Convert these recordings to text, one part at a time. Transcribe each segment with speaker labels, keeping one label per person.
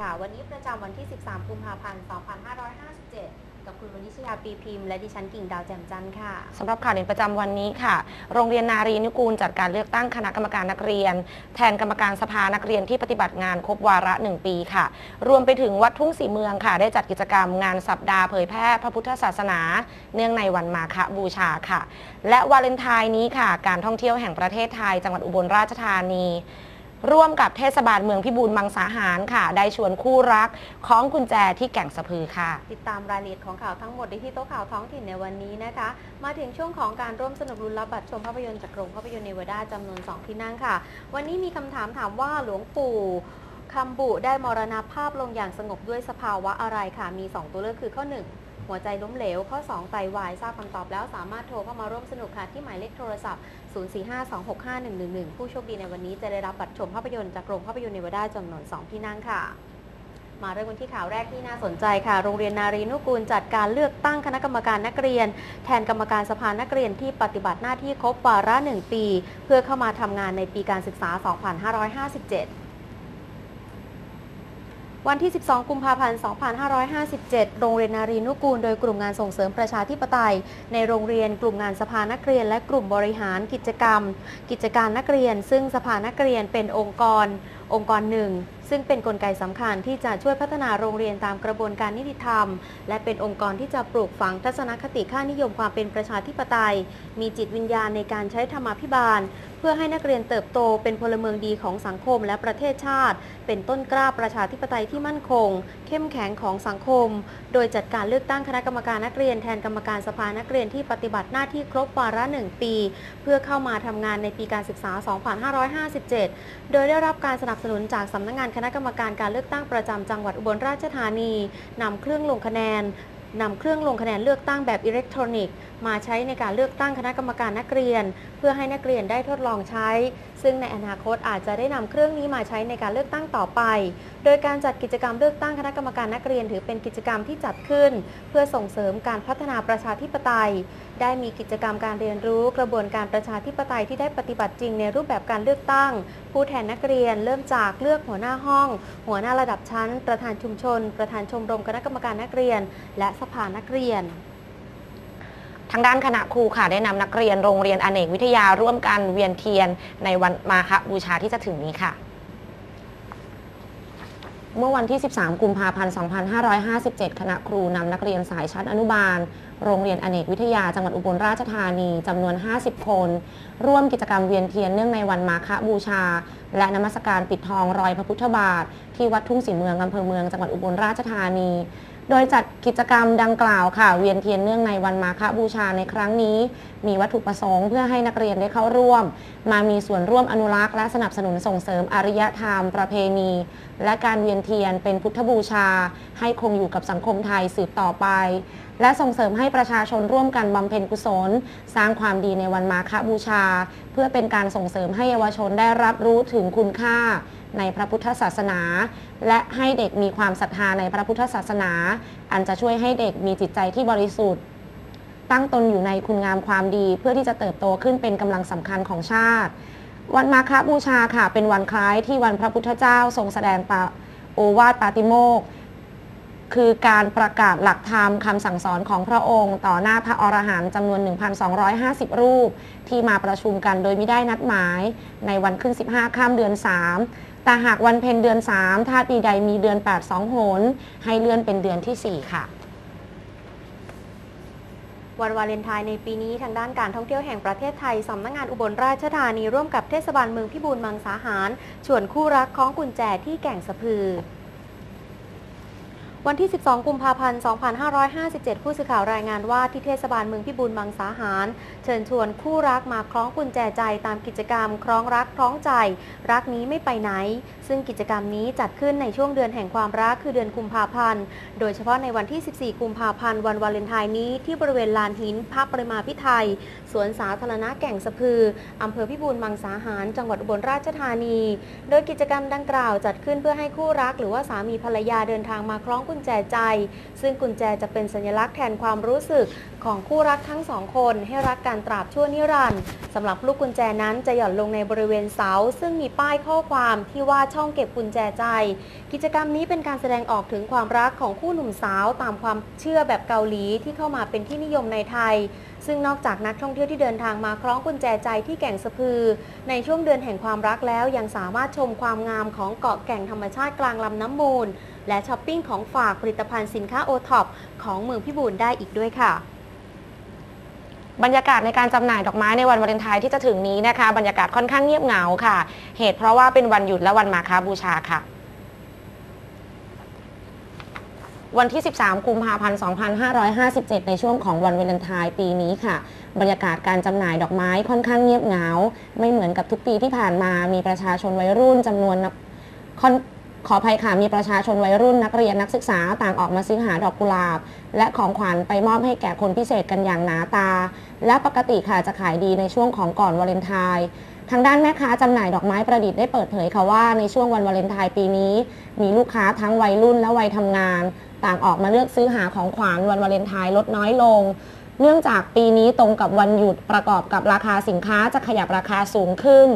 Speaker 1: ค่ะ วันนี้ประจำวันที่ 13 กุมภาพันธ์ 2557 กับคุณวนิชยาปีพิมพ์และดิฉันกิ่งดาวแจ่มจันทร์ค่ะ
Speaker 2: สำหรับข่าวเด่นประจำวันนี้ค่ะ โรงเรียนนารีนุกูลจัดการเลือกตั้งคณะกรรมการนักเรียน แทนกรรมการสภานักเรียนที่ปฏิบัติงานครบวาระ 1 ปีค่ะ รวมไปถึงวัดทุ่งสีเมืองค่ะ ได้จัดกิจกรรมงานสัปดาห์เผยแพร่พระพุทธศาสนา เนื่องในวันมาฆบูชาค่ะ และวาเลนไทน์นี้ค่ะ การท่องเที่ยวแห่งประเทศไทย จังหวัดอุบลราชธานี ร่วมกับเทศบาลเมืองพิบูลมังสาหารค่ะ ได้ชวนคู่รักคล้องกุญแจที่แก่งสะพือค่ะ
Speaker 1: ติดตามรายละเอียดของข่าวทั้งหมดได้ที่โต๊ะข่าวท้องถิ่นในวันนี้นะคะ มาถึงช่วงของการร่วมสนุกลุ้นรับบัตรชมภาพยนตร์จากโรงภาพยนตร์เนวาดาจำนวน 2 ที่นั่งค่ะ วันนี้มีคำถามถามว่าหลวงปู่คำบุได้มรณภาพลงอย่างสงบด้วยสภาวะอะไรค่ะ มี 2 ตัวเลือกคือข้อ 1 หัวใจล้มเหลว ข้อ 2 ไตวาย ทราบคำตอบแล้วสามารถโทรเข้ามาร่วมสนุกค่ะที่หมายเลขโทรศัพท์ 0452651111 ผู้โชคดีในวันนี้จะได้รับบัตรชมภาพยนตร์จากโรงภาพยนตร์เนวาดาจำนวน 2 ที่นั่งค่ะ มาเริ่มกันที่ข่าวแรกที่น่าสนใจค่ะ โรงเรียนนารีนุกูลจัดการเลือกตั้งคณะกรรมการนักเรียน แทนกรรมการสภานักเรียนที่ปฏิบัติหน้าที่ครบวาระหนึ่งปี เพื่อเข้ามาทำงานในปีการศึกษา 2557 วันที่ 12 กุมภาพันธ์ 2557 โรงเรียนนารีนุกูล โดยกลุ่มงานส่งเสริมประชาธิปไตย ในโรงเรียนกลุ่มงานสภานักเรียน และกลุ่มบริหารกิจกรรม กิจการนักเรียน ซึ่งสภานักเรียนเป็นองค์กร องค์กรหนึ่ง ซึ่งเป็นนกลไกสำคัญที่จะช่วยพัฒนาโรงเรียนตามกระบวนการนิติธรรม และเป็นองค์กรที่จะปลูกฝังทัศนคติค่านิยมความเป็นประชาธิปไตย มีจิตวิญญาณในการใช้ธรรมาภิบาล เพื่อให้นักเรียนเติบโตเป็นพลเมืองดีของสังคมและประเทศชาติ เป็นต้นกล้าประชาธิปไตยที่มั่นคง เข้มแข็งของสังคม โดยจัดการเลือกตั้งคณะกรรมการนักเรียนแทนกรรมการสภานักเรียนที่ปฏิบัติหน้าที่ครบวาระหนึ่งปี เพื่อเข้ามาทำงานในปีการศึกษา 2557 โดยได้รับการสนับสนุนจากสำนักงานคณะกรรมการการเลือกตั้งประจำจังหวัดอุบลราชธานีนำเครื่องลงคะแนนนำเครื่องลงคะแนนเลือกตั้งแบบอิเล็กทรอนิกส์ มาใช้ในการเลือกตั้งคณะกรรมการนักเรียน เพื่อให้นักเรียนได้ทดลองใช้ ซึ่งในอนาคตอาจจะได้นำเครื่องนี้มาใช้ในการเลือกตั้งต่อไป โดยการจัดกิจกรรมเลือกตั้งคณะกรรมการนักเรียน ถือเป็นกิจกรรมที่จัดขึ้น เพื่อส่งเสริมการพัฒนาประชาธิปไตย ได้มีกิจกรรมการเรียนรู้กระบวนการประชาธิปไตยที่ได้ปฏิบัติจริงในรูปแบบการเลือกตั้ง ผู้แทนนักเรียนเริ่มจากเลือกหัวหน้าห้อง หัวหน้าระดับชั้น ประธานชุมชน ประธานชมรมคณะกรรมการนักเรียน และสภานักเรียน
Speaker 2: ทางด้านคณะครูค่ะได้นำนักเรียนโรงเรียนอเนกวิทยาร่วมกันเวียนเทียนในวันมาฆบูชาที่จะถึงนี้ค่ะ เมื่อวันที่ 13 กุมภาพันธ์ 2557 คณะครูนำนักเรียนสายชั้นอนุบาล โรงเรียนอเนกวิทยาจังหวัดอุบลราชธานีจำนวน 50 คน ร่วมกิจกรรมเวียนเทียนเนื่องในวันมาฆบูชา และนมัสการปิดทองรอยพระพุทธบาท ที่วัดทุ่งศรีเมืองอำเภอเมืองจังหวัดอุบลราชธานี โดยจัดกิจกรรมดังกล่าวค่ะ เวียนเทียนเนื่องในวันมาฆบูชาในครั้งนี้ มีวัตถุประสงค์เพื่อให้นักเรียนได้เข้าร่วม มามีส่วนร่วมอนุรักษ์และสนับสนุนส่งเสริมอารยธรรม ประเพณี และการเวียนเทียนเป็นพุทธบูชา ให้คงอยู่กับสังคมไทยสืบต่อไป และส่งเสริมให้ประชาชนร่วมกันบำเพ็ญกุศล สร้างความดีในวันมาฆบูชา เพื่อเป็นการส่งเสริมให้เยาวชนได้รับรู้ถึงคุณค่า ในพระพุทธศาสนา และให้เด็กมีความศรัทธาในพระพุทธศาสนา อันจะช่วยให้เด็กมีจิตใจที่บริสุทธิ์ ตั้งตนอยู่ในคุณงามความดีเพื่อที่จะเติบโตขึ้นเป็นกำลังสำคัญของชาติ วันมาฆบูชาค่ะ เป็นวันคล้ายที่วันพระพุทธเจ้าทรงแสดงปาโอวาทปาติโมกคือการประกาศหลักธรรมคำสั่งสอนของพระองค์ ต่อหน้าพระอรหันต์จำนวน 1,250 รูป ที่มาประชุมกันโดยไม่ได้นัดหมาย ในวันขึ้น 15 ข้ามเดือน 3 แต่หากวันเพ็ญเดือน 3 ถ้าปีใดมีเดือน 8 2หน ให้เลื่อนเป็นเดือนที่ 4 ค่ะ
Speaker 1: วันวาเลนไทน์ในปีนี้ทางด้านการท่องเที่ยวแห่งประเทศไทยสำนักงานอุบลราชธานีร่วมกับเทศบาลเมืองพิบูลมังสาหาร ชวนคู่รักคล้องกุญแจที่แก่งสะพือ วันที่ 12 กุมภาพันธ์ 2557 ผู้สื่อข่าวรายงานว่าที่เทศบาลเมืองพิบูลมังสาหาร เชิญชวนคู่รักมาคล้องกุญแจใจตามกิจกรรม คล้องรักคล้องใจ รักนี้ไม่ไปไหน ซึ่งกิจกรรมนี้จัดขึ้นในช่วงเดือนแห่งความรักคือเดือนกุมภาพันธ์ โดยเฉพาะในวันที่ 14 กุมภาพันธ์วันวาเลนไทน์นี้ที่บริเวณลานหินพระประมาพิไทยสวนสาธารณะแก่งสะพืออำเภอพิบูลมังสาหาร จังหวัดอุบลราชธานี โดยกิจกรรมดังกล่าวจัดขึ้นเพื่อให้คู่รัก หรือว่าสามีภรรยาเดินทางมาคล้องกุญแจใจ ซึ่งกุญแจจะเป็นสัญลักษณ์แทนความรู้สึกของคู่รักทั้งสองคนให้รักกันตราบชั่วนิรันดร์สำหรับลูกกุญแจนั้นจะหย่อนลงในบริเวณเสา ซึ่งมีป้ายข้อความที่ว่าช่องเก็บกุญแจใจ กิจกรรมนี้เป็นการแสดงออกถึงความรักของคู่หนุ่มสาวตามความเชื่อแบบเกาหลีที่เข้ามาเป็นที่นิยมในไทย ซึ่งนอกจากนักท่องเที่ยวที่เดินทางมาคล้องกุญแจใจที่แก่งสะพือ ในช่วงเดือนแห่งความรักแล้วยังสามารถชมความงามของเกาะแก่งธรรมชาติกลางลำน้ำมูล และช้อปปิ้งของฝากผลิตภัณฑ์สินค้าโอท็อปของเมืองพิบูลได้อีกด้วยค่ะ
Speaker 2: บรรยากาศในการจำหน่ายดอกไม้ในวันวาเลนไทน์ที่จะถึงนี้นะคะ บรรยากาศค่อนข้างเงียบเหงาค่ะ เหตุเพราะว่าเป็นวันหยุดและวันมาฆบูชาค่ะ วันที่ 13 กุมภาพันธ์ 2557 ในช่วงของวันวาเลนไทน์ปีนี้ค่ะ บรรยากาศการจำหน่ายดอกไม้ค่อนข้างเงียบเหงา ไม่เหมือนกับทุกปีที่ผ่านมามีประชาชนวัยรุ่นจำนวนค่อน ขออภัยค่ะมีประชาชนวัยรุ่นนักเรียนนักศึกษาต่างออกมาซื้อหาดอกกุหลาบ และของขวัญไปมอบให้แก่คนพิเศษกันอย่างหนาตา และปกติค่ะจะขายดีในช่วงของก่อนวาเลนไทน์ทางด้านแม่ค้าจำหน่ายดอกไม้ประดิษฐ์ได้เปิดเผยค่ะว่าในช่วงวันวาเลนไทน์ปีนี้ มีลูกค้าทั้งวัยรุ่นและวัยทำงาน ต่างออกมาเลือกซื้อหาของขวัญวันวาเลนไทน์ลดน้อยลง เนื่องจากปีนี้ตรงกับวันหยุดประกอบกับราคาสินค้าจะขยับราคาสูงขึ้น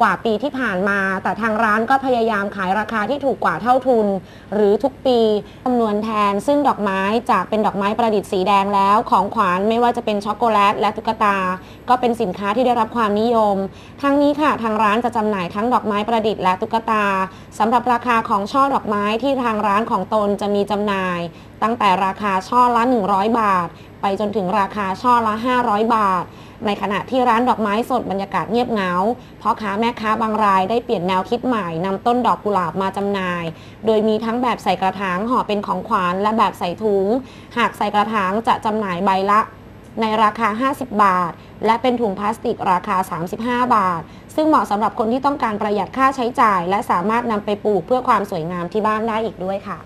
Speaker 2: กว่าปีที่ผ่านมา แต่ทางร้านก็พยายามขายราคาที่ถูกกว่าเท่าทุน หรือทุกปีจำนวนแทน ซึ่งดอกไม้จากเป็นดอกไม้ประดิษฐ์สีแดงแล้ว ของขวัญไม่ว่าจะเป็นช็อกโกแลตและตุ๊กตา ก็เป็นสินค้าที่ได้รับความนิยม ทั้งนี้ค่ะ ทางร้านจะจำหน่ายทั้งดอกไม้ประดิษฐ์และตุ๊กตาสำหรับราคาของช่อดอกไม้ที่ทางร้านของตนจะมีจำหน่าย ตั้งแต่ราคาช่อละ 100 บาท ไปจนถึงราคาช่อละ 500 บาท ในขณะที่ร้านดอกไม้สดบรรยากาศเงียบเหงาเพราะค้าแม่ค้าบางรายได้เปลี่ยนแนวคิดใหม่นำต้นดอกกุหลาบมาจำหน่าย โดยมีทั้งแบบใส่กระถางห่อเป็นของขวัญและแบบใส่ถุง หากใส่กระถางจะจำหน่ายใบละในราคา 50 บาท และเป็นถุงพลาสติกราคา 35 บาท ซึ่งเหมาะสำหรับคนที่ต้องการประหยัดค่าใช้จ่าย และสามารถนำไปปลูกเพื่อความสวยงามที่บ้านได้อีกด้วยค่ะ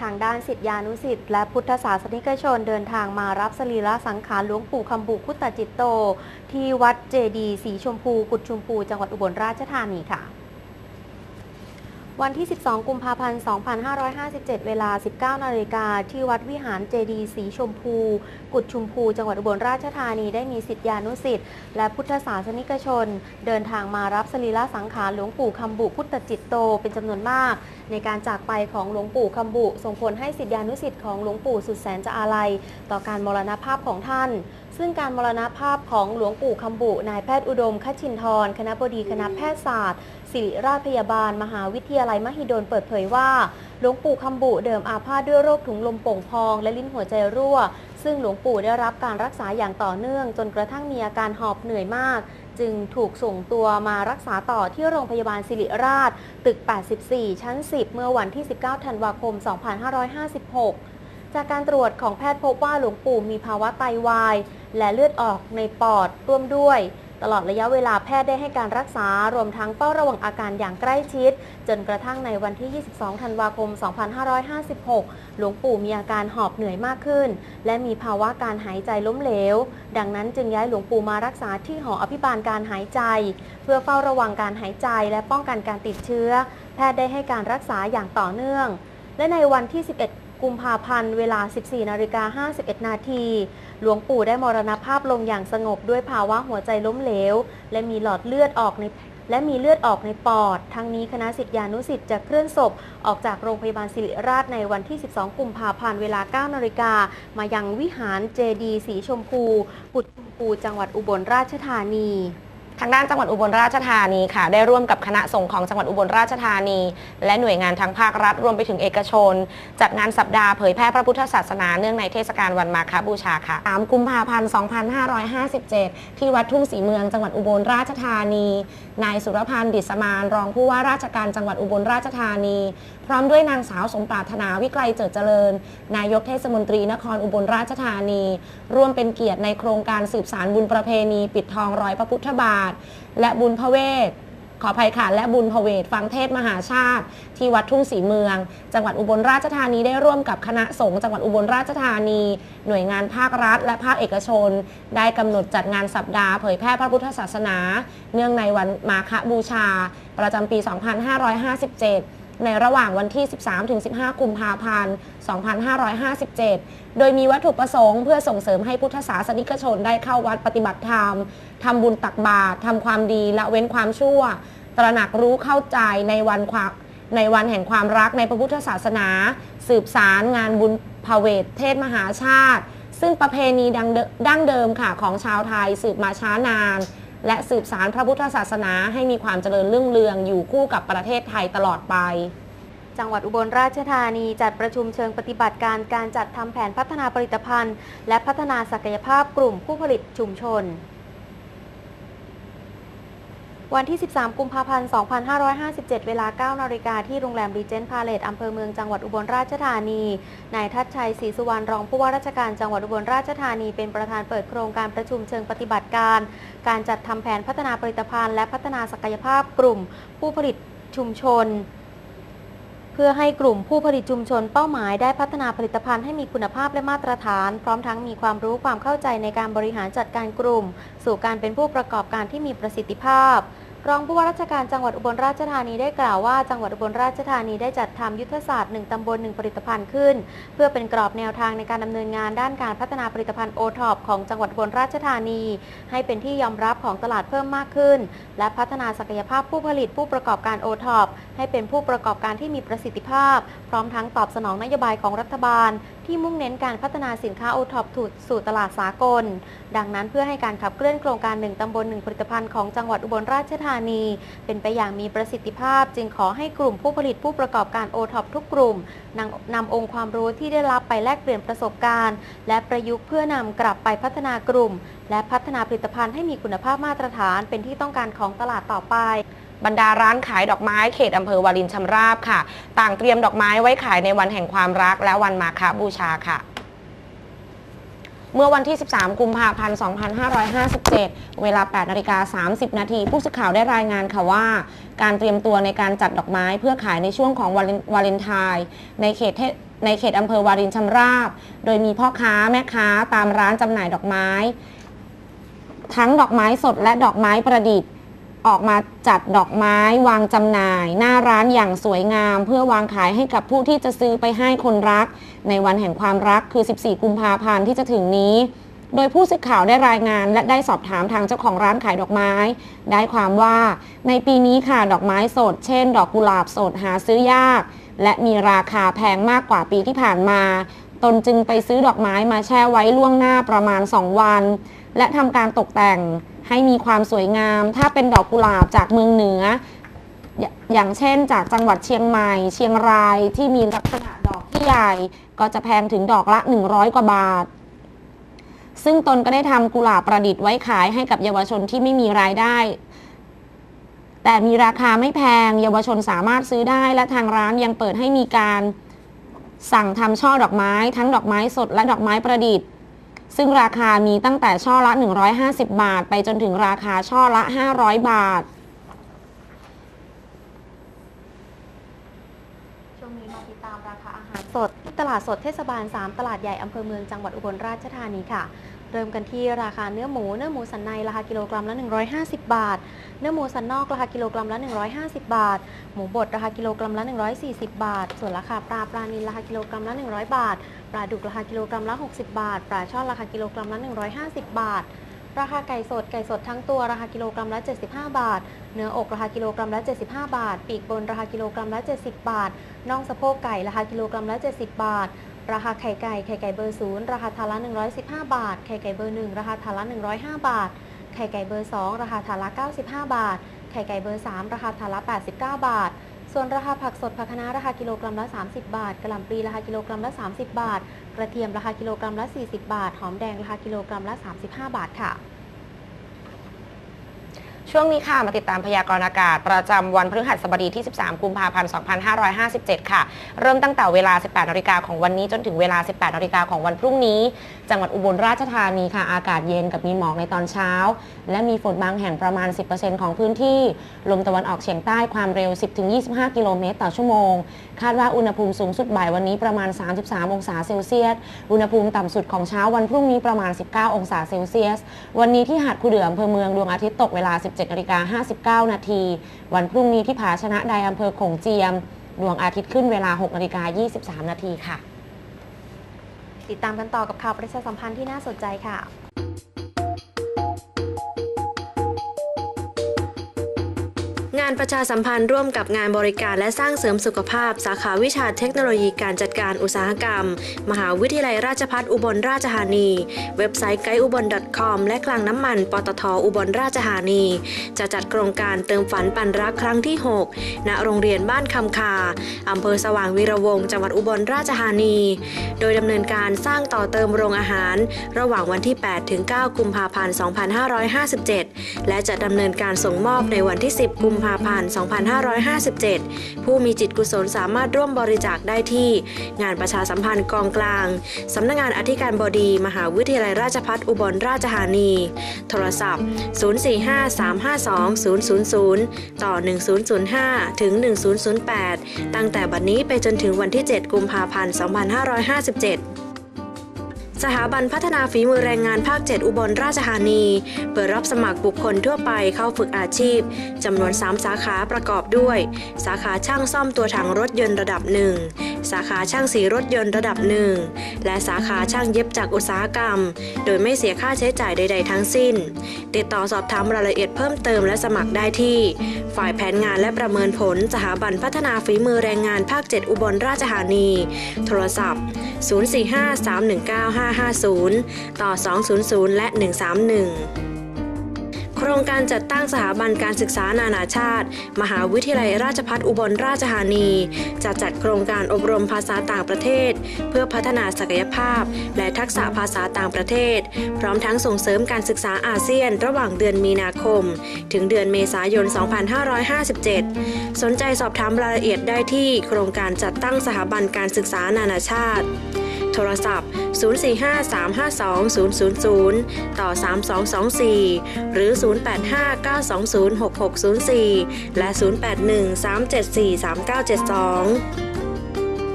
Speaker 1: ทางด้านสิทธิานุสิทธิ์และพุทธศาสนิกชนเดินทางมารับสรีระสังขารหลวงปู่คำบุคุตจิตโต ที่วัดเจดีสีชมพูกุดชมพู จังหวัดอุบลราชธานีค่ะ วันที่ 12 กุมภาพันธ์ 2557 เวลา 19 นาฬิกาที่วัดวิหารเจดีสีชมพู กุดชุมพู จังหวัดอุบลราชธานีได้มีสิทธิานุสิทธิ์และพุทธศาสนิกชน เดินทางมารับสรีระสังขารหลวงปู่คำบุพุทธจิตโตเป็นจำนวนมาก ในการจากไปของหลวงปู่คำบุส่งผลให้สิทธิานุสิทธิ์ของหลวงปู่สุดแสนจะอาลัยต่อการมรณภาพของท่าน ซึ่งการมรณภาพของหลวงปู่คำบุ นายแพทย์อุดมคชินทร คณะบดีคณะแพทยศาสตร์ ศิริราชพยาบาล มหาวิทยาลัยมหิดลเปิดเผยว่า หลวงปู่คำบุเดิมอาพาธด้วยโรคถุงลมโป่งพอง และลิ้นหัวใจรั่ว ซึ่งหลวงปู่ได้รับการรักษาอย่างต่อเนื่อง จนกระทั่งมีอาการหอบเหนื่อยมาก จึงถูกส่งตัวมารักษาต่อที่โรงพยาบาลศิริราช ตึก 84 ชั้น 10 เมื่อวันที่ 19 ธันวาคม 2556 จากการตรวจของแพทย์พบว่าหลวงปู่มีภาวะไตวาย และเลือดออกในปอดร่วมด้วย ตลอดระยะเวลาแพทย์ได้ให้การรักษารวมทั้งเฝ้าระวังอาการอย่างใกล้ชิด จนกระทั่งในวันที่ 22 ธันวาคม 2556 หลวงปู่มีอาการหอบเหนื่อยมากขึ้น และมีภาวะการหายใจล้มเหลว ดังนั้นจึงย้ายหลวงปู่มารักษาที่หออภิบาลการหายใจ เพื่อเฝ้าระวังการหายใจและป้องกันการติดเชื้อ แพทย์ได้ให้การรักษาอย่างต่อเนื่อง และในวันที่ 11 กุมภาพันธ์เวลา 14นาฬิกา51 นาที หลวงปู่ได้มรณภาพลงอย่างสงบด้วยภาวะหัวใจล้มเหลว และมีหลอดเลือดออกในและมีเลือดออกในปอด ทั้งนี้คณะสิทธิานุสิทธิ์จะเคลื่อนศพ ออกจากโรงพยาบาลศิริราชในวันที่ 12 กุมภาพันธ์เวลา 9 นาฬิกา มายังวิหารเจดีสีชมพูกุดชมพูจังหวัดอุบลราชธานี
Speaker 2: ทางด้านจังหวัดอุบลราชธานีค่ะ ได้ร่วมกับคณะสงฆ์ของจังหวัดอุบลราชธานี และหน่วยงานทางภาครัฐรวมไปถึงเอกชน จัดงานสัปดาห์เผยแพร่พระพุทธศาสนาเนื่องในเทศกาลวันมาฆบูชาค่ะ3กุมภาพันธ์ 2557 ที่วัดทุ่งศรีเมืองจังหวัดอุบลราชธานี นายสุรพันธ์ดิษมานรองผู้ว่าราชการจังหวัดอุบลราชธานี ร้อมด้วยนางสาวสมปรารถนาวิไกลเจิดเจริญ นายกเทศมนตรีนครอุบลราชธานี ร่วมเป็นเกียรติในโครงการสืบสารบุญประเพณี ปิดทองร้อยพระพุทธบาท และบุญพระเวทขออภัยค่ะและบุญพระเวทฟังเทศมหาชาติ ที่วัดทุ่งศรีเมือง จังหวัดอุบลราชธานีได้ร่วมกับคณะสงฆ์จังหวัดอุบลราชธานี หน่วยงานภาครัฐ และภาคเอกชน ได้กำหนดจัดงานสัปดาห์เผยแพร่พระพุทธศาสนา เนื่องในวันมาฆบูชา ประจำปี 2557 ในระหว่างวันที่ 13-15 กุมภาพันธ์ 2557 โดยมีวัตถุประสงค์เพื่อส่งเสริมให้พุทธศาสนิกชนได้เข้าวัดปฏิบัติธรรม ทำบุญตักบาตรทำความดีละเว้นความชั่ว ตระหนักรู้เข้าใจในวันความในวันแห่งความรักในพระพุทธศาสนา สืบสารงานบุญพาเวทเทศมหาชาติ ซึ่งประเพณีดังดั้งเดิมค่ะของชาวไทยสืบมาช้านาน และสืบสารพระพุทธศาสนาให้มีความเจริญรุ่งเรืองอยู่คู่กับประเทศไทยตลอดไป
Speaker 1: จังหวัดอุบลราชธานีจัดประชุมเชิงปฏิบัติการการจัดทำแผนพัฒนาผลิตภัณฑ์ และพัฒนาศักยภาพกลุ่มผู้ผลิตชุมชน วันที่ 13 กุมภาพันธ์ 2557 เวลา 9 นาฬิกาที่โรงแรมรีเจนต์พาเลตอำเภอเมืองจังหวัดอุบลราชธานี นายทัชชัยศรีสุวรรณรองผู้ว่าราชการจังหวัดอุบลราชธานี เป็นประธานเปิดโครงการประชุมเชิงปฏิบัติการ การจัดทำแผนพัฒนาผลิตภัณฑ์และพัฒนาศักยภาพกลุ่ม ผู้ผลิตชุมชนเพื่อให้กลุ่มผู้ผลิตชุมชนเป้าหมายได้พัฒนาผลิตภัณฑ์ให้มีคุณภาพและมาตรฐาน พร้อมทั้งมีความรู้ความเข้าใจในการบริหารจัดการกลุ่ม สู่การเป็นผู้ประกอบการที่มีประสิทธิภาพ รองผู้ว่าราชการจังหวัดอุบลราชธานีได้กล่าวว่า จังหวัดอุบลราชธานีได้จัดทำยุทธศาสตร์ 1ตำบล 1 ผลิตภัณฑ์ขึ้น เพื่อเป็นกรอบแนวทางในการดำเนินงานด้านการพัฒนาผลิตภัณฑ์โอท็อปของจังหวัดอุบลราชธานี ให้เป็นที่ยอมรับของตลาดเพิ่มมากขึ้น และพัฒนาศักยภาพผู้ผลิตผู้ประกอบการโอท็อปให้เป็นผู้ประกอบการที่มีประสิทธิภาพ พร้อมทั้งตอบสนองนโยบายของรัฐบาล ที่มุ่งเน้นการพัฒนาสินค้าโอท็อปสู่ตลาดสากล ดังนั้นเพื่อให้การขับเคลื่อนโครงการ 1 ตำบล 1 ผลิตภัณฑ์ของจังหวัดอุบลราชธานี เป็นไปอย่างมีประสิทธิภาพ จึงขอให้กลุ่มผู้ผลิตผู้ประกอบการโอท็อปทุกกลุ่มนำนำองค์ความรู้ที่ได้รับไปแลกเปลี่ยนประสบการณ์ และประยุกต์เพื่อนำกลับไปพัฒนากลุ่ม และพัฒนาผลิตภัณฑ์ให้มีคุณภาพมาตรฐาน เป็นที่ต้องการของตลาดต่อไป
Speaker 2: บรรดาร้านขายดอกไม้เขตอำเภอวารินชำราบค่ะ ต่างเตรียมดอกไม้ไว้ขายในวันแห่งความรักและวันมาฆบูชาค่ะเมื่อวันที่ 13 กุมภาพันธ์ 2557 เวลา 8นาฬิกา30 นาที ผู้สื่อข่าวได้รายงานค่ะว่า การเตรียมตัวในการจัดดอกไม้เพื่อขายในช่วงของวาเลนวาเลนไทน์ในเขตในเขตอำเภอวารินชำราบ โดยมีพ่อค้าแม่ค้าตามร้านจำหน่ายดอกไม้ ทั้งดอกไม้สดและดอกไม้ประดิษฐ์ ออกมาจัดดอกไม้วางจำหน่าย หน้าร้านอย่างสวยงาม เพื่อวางขายให้กับผู้ที่จะซื้อไปให้คนรัก ในวันแห่งความรักคือ 14 กุมภาพันธ์ที่จะถึงนี้ โดยผู้สื่อข่าวได้รายงานและได้สอบถามทางเจ้าของร้านขายดอกไม้ ได้ความว่าในปีนี้ค่ะดอกไม้สด เช่น ดอกกุหลาบสดหาซื้อยาก และมีราคาแพงมากกว่าปีที่ผ่านมา ตนจึงไปซื้อดอกไม้มาแช่ไว้ล่วงหน้าประมาณ 2 วัน และทำการตกแต่ง ให้มีความสวยงาม ถ้าเป็นดอกกุหลาบจากเมืองเหนือ อย่างเช่นจากจังหวัดเชียงใหม่ เชียงรายที่มีลักษณะดอกที่ใหญ่ ก็จะแพงถึงดอกละ 100 กว่าบาท ซึ่งตนก็ได้ทำกุหลาบประดิษฐ์ไว้ขายให้กับเยาวชนที่ไม่มีรายได้แต่มีราคาไม่แพง เยาวชนสามารถซื้อได้และทางร้านยังเปิดให้มีการสั่งทำช่อดอกไม้ ทั้งดอกไม้สดและดอกไม้ประดิษฐ์ ซึ่งราคามีตั้งแต่ช่อละ 150 บาท ไปจนถึงราคาช่อละ 500 บาท
Speaker 1: ช่วงนี้มาติดตามราคาอาหารสดที่ตลาดสดเทศบาล 3 ตลาดใหญ่อำเภอเมืองจังหวัดอุบลราชธานีค่ะ เริ่มกันที่ราคาเนื้อหมูเนื้อหมูสันในราคากิโลกรัมละ 150 บาท เนื้อหมูสันนอกราคากิโลกรัมละ 150 บาท หมูบดราคากิโลกรัมละ 140 บาท ส่วนราคาปลาปลานิลราคากิโลกรัมละ 100 บาท ปลาดุกราคากิโลกรัมละ 60 บาท ปลาช่อนราคากิโลกรัมละ 150 บาท ราคาไก่สดไก่สดทั้งตัวราคากิโลกรัมละ 75 บาท เนื้ออกราคากิโลกรัมละ 75 บาท ปีกบนราคากิโลกรัมละ 70 บาท น่องสะโพกไก่ราคากิโลกรัมละ 70 บาท ราคาไข่ไก่ ไข่ไก่เบอร์ศูนย์ราคาถาละ115 บาท ไข่ไก่เบอร์หนึ่งราคาถาละ105 บาท ไข่ไก่เบอร์สองราคาถาละ95 บาท ไข่ไก่เบอร์สามราคาถาละ89 บาท ส่วนราคาผักสดผักคะน้าราคากิโลกรัมละ 30 บาทกระหล่ำปลีราคากิโลกรัมละ 30 บาท กระเทียมราคากิโลกรัมละ 40 บาท หอมแดงราคากิโลกรัมละ 35 บาทค่ะ
Speaker 2: ช่วงนี้ค่ะมาติดตามพยากรณ์อากาศ ประจำวันพฤหัสบดีที่ 13 กุมภาพันธ์ 2557 ค่ะ เริ่มตั้งแต่เวลา 18นาฬิกาของวันนี้จนถึงเวลา 18นาฬิกาของวันพรุ่งนี้ จังหวัดอุบลราชธานีค่ะ อากาศเย็นกับมีหมอกในตอนเช้า และมีฝนบางแห่งประมาณ 10%ของพื้นที่ ลมตะวันออกเฉียงใต้ความเร็ว 10-25 กิโลเมตรต่อชั่วโมง คาดว่าอุณหภูมิสูงสุดบ่ายวันนี้ประมาณ 33 องศาเซลเซียส อุณหภูมิต่ำสุดของเช้าวันพรุ่งนี้ประมาณ 19 องศาเซลเซียส วันนี้ที่หาดคูเดืออำเภอเมืองดวงอาทิตย์ตกเวลา17นาฬิกา59 นาที วันพรุ่งนี้ที่ผาชนะใดอำเภอโขงเจียม ดวงอาทิตย์ขึ้นเวลา6นาฬิกา23 นาทีค่ะ
Speaker 1: ติดตามกันต่อกับข่าวประชาสัมพันธ์ที่น่าสนใจค่ะา
Speaker 3: นประชาสัมพันธ์ร่วมกับงานบริการและสร้างเสริมสุขภาพ สาขาวิชาเทคโนโลยีการจัดการอุตสาหกรรม มหาวิทยาลัยราชภัฏอุบลราชธานี เว็บไซต์ไกด์อุบล .com และคลังน้ำมัน ปตทอุบลราชธานี จะจัดโครงการเติมฝันปันรักครั้งที่ 6 ณ โรงเรียนบ้านคำคาอำเภอสว่างวีระวงจังหวัดอุบลราชธานี โดยดำเนินการสร้างต่อเติมโรงอาหาร ระหว่างวันที่ 8 ถึง 9 กุมภาพันธ์ 2557 และจะดำเนินการส่งมอบในวันที่ 10 กุมภาพันธ์2557 ผู้มีจิตกุศลสามารถร่วมบริจาคได้ที่ งานประชาสัมพันธ์กองกลาง สำนักงานอธิการบดี มหาวิทยาลัยราชภัฏอุบลราชธานี โทรศัพท์ 045-352-000 ต่อ 1005 ถึง 1008 ตั้งแต่บัดนี้ไปจนถึงวันที่ 7 กุมภาพันธ์ 2557 สถาบันพัฒนาฝีมือแรงงานภาค 7 อุบลราชธานี เปิดรับสมัครบุคคลทั่วไปเข้าฝึกอาชีพจำนวน 3 สาขาประกอบด้วย สาขาช่างซ่อมตัวถังรถยนต์ระดับ1สาขาช่างสีรถยนต์ระดับ1และสาขาช่างเย็บจากอุตสาหกรรม โดยไม่เสียค่าใช้จ่ายใด ๆ ทั้งสิ้น ติดต่อสอบถามรายละเอียดเพิ่มเติมและสมัครได้ที่ ฝ่ายแผนงานและประเมินผลสถาบันพัฒนาฝีมือแรงงานภาค 7 อุบลราชธานี โทรศัพท์ 0453195 550 ต่อ 200 และ 131โครงการจัดตั้งสถาบันการศึกษานานาชาติ มหาวิทยาลัยราชภัฏอุบลราชธานีจะจัดโครงการอบรมภาษาต่างประเทศ เพื่อพัฒนาศักยภาพ และทักษะภาษาต่างประเทศ พร้อมทั้งส่งเสริมการศึกษาอาเซียน ระหว่างเดือนมีนาคม ถึงเดือนเมษายน 2557 สนใจสอบถามรายละเอียดได้ที่ โครงการจัดตั้งสถาบันการศึกษานานาชาติ ทรศัพท์ 045-352-000 ต่อ 3224 หรือ 085-920-6604 และ 081-374-3972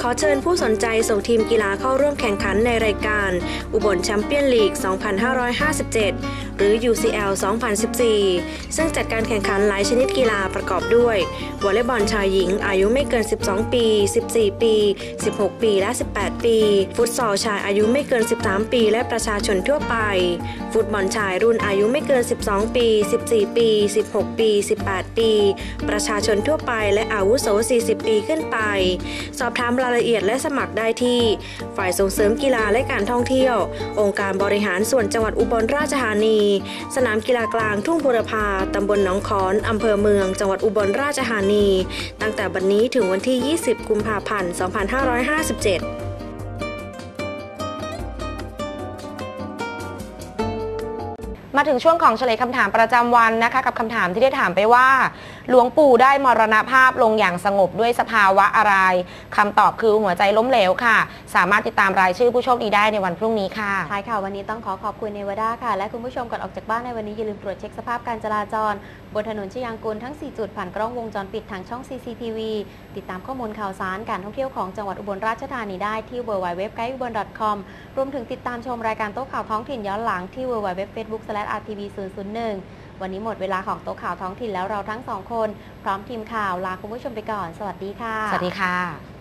Speaker 3: ขอเชิญผู้สนใจส่งทีมกีฬาเข้าร่วมแข่งขันในรายการ อุบลแชมเปี้ยนลีก 2557 หรือ UCL 2014 ซึ่งจัดการแข่งขันหลายชนิดกีฬาประกอบด้วย วอลเลย์บอลชายหญิง อายุไม่เกิน 12 ปี 14 ปี 16 ปี และ 18 ปี ฟุตซอลชายอายุไม่เกิน 13 ปี และประชาชนทั่วไป ฟุตบอลชายรุ่นอายุไม่เกิน 12 ปี 14 ปี 16 ปี 18 ปี ประชาชนทั่วไป และอาวุโส 40 ปีขึ้นไป สอบถามรายละเอียดและสมัครได้ที่ ฝ่ายส่งเสริมกีฬาและการท่องเที่ยว องค์การบริหารส่วนจังหวัดอุบลราชธานีสนามกีฬากลางทุ่งบุรพาตำบลหนองขอนอำเภอเมือง จังหวัดอุบลราชธานี ตั้งแต่บัดนนี้ถึงวันที่ 20 กุมภาพันธ์ 2557
Speaker 2: มาถึงช่วงของเฉลยคำถามประจำวันนะคะ กับคำถามที่ได้ถามไปว่า หลวงปู่ได้มรณภาพลงอย่างสงบด้วยสภาวะอะไรคำตอบคือหัวใจล้มเหลวค่ะ สามารถติดตามรายชื่อผู้โชคดีได้ในวันพรุ่งนี้ค่ะ
Speaker 1: ท้ายข่าววันนี้ต้องขอขอบคุณเนวดาค่ะ และคุณผู้ชมก่อนออกจากบ้านในวันนี้อย่าลืมตรวจเช็คสภาพการจราจร บนถนนชยางกูลทั้ง 4 จุดผ่านกล้องวงจรปิดทางช่อง CCTV ติดตามข้อมูลข่าวสารการท่องเที่ยวของจังหวัดอุบลราชธานีได้ที่ www.guideubon.com รวมถึงติดตามชมรายการโต๊ะข่าวท้องถิ่นย้อนหลังที่ www.facebook/rtv001 วันนี้หมดเวลาของโต๊ะข่าวท้องถิ่นแล้วเราทั้งสองคน พร้อมทีมข่าวลาคุณผู้ชมไปก่อน สวัสดีค่ะ
Speaker 2: สวัสดีค่ะ